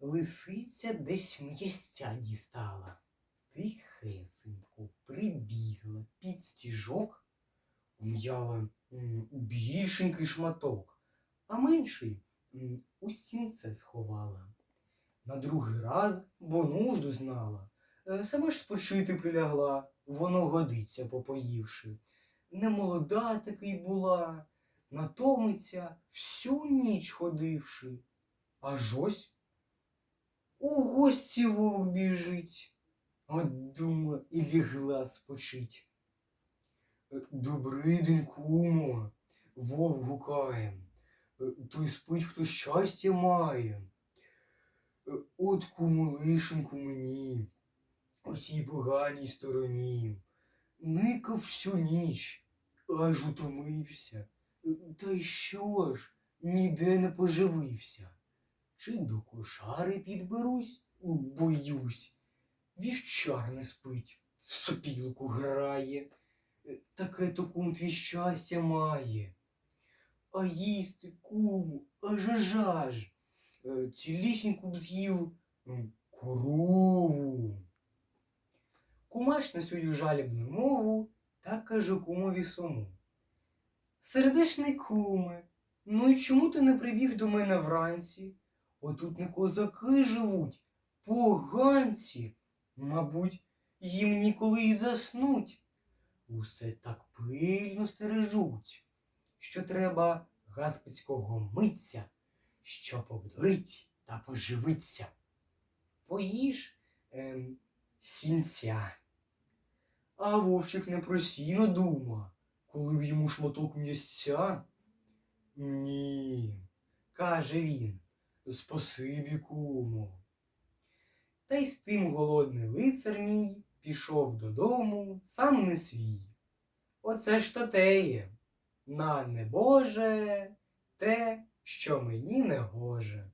Лисиця десь м'ястя дістала. Тихесенько прибігла під стіжок, ум'яла більшенький шматок, а менший у стінце сховала. На другий раз, бо нужду знала, е, сама ж спочити прилягла, воно годиться попоївши. Не молода таки була, натомиться всю ніч ходивши. Аж ось у гості вовк біжить, от дума і лягла спочить. Добрий день, кумо, вовк гукає. Той спить, хто щастя має. От кумо лишеньку мені, у цій поганій стороні. Никав всю ніч, аж утомився. Та й що ж, ніде не поживився. Чи до кошари підберусь? Боюсь. Вівчар не спить, в сопілку грає. Е, Таке то кум твій щастя має. А їсти куму, аж аж аж. Е, Цілісіньку б з'їв корову. Кумаш на свою жалібну мову так каже кумові сому. Сердешний куме, ну і чому ти не прибіг до мене вранці? Отут не козаки живуть, поганці. Мабуть, їм ніколи й заснуть. Усе так пильно стережуть, що треба гаспицького митця, щоб обдурить та поживиться. Поїж ем, сінця. А вовчик не про сіно дума, коли б йому шматок м'ясця. Ні, каже він, спасибі, кумо. Та й з тим голодний лицар мій пішов додому сам не свій. Оце ж то теє, на небоже те, що мені не гоже.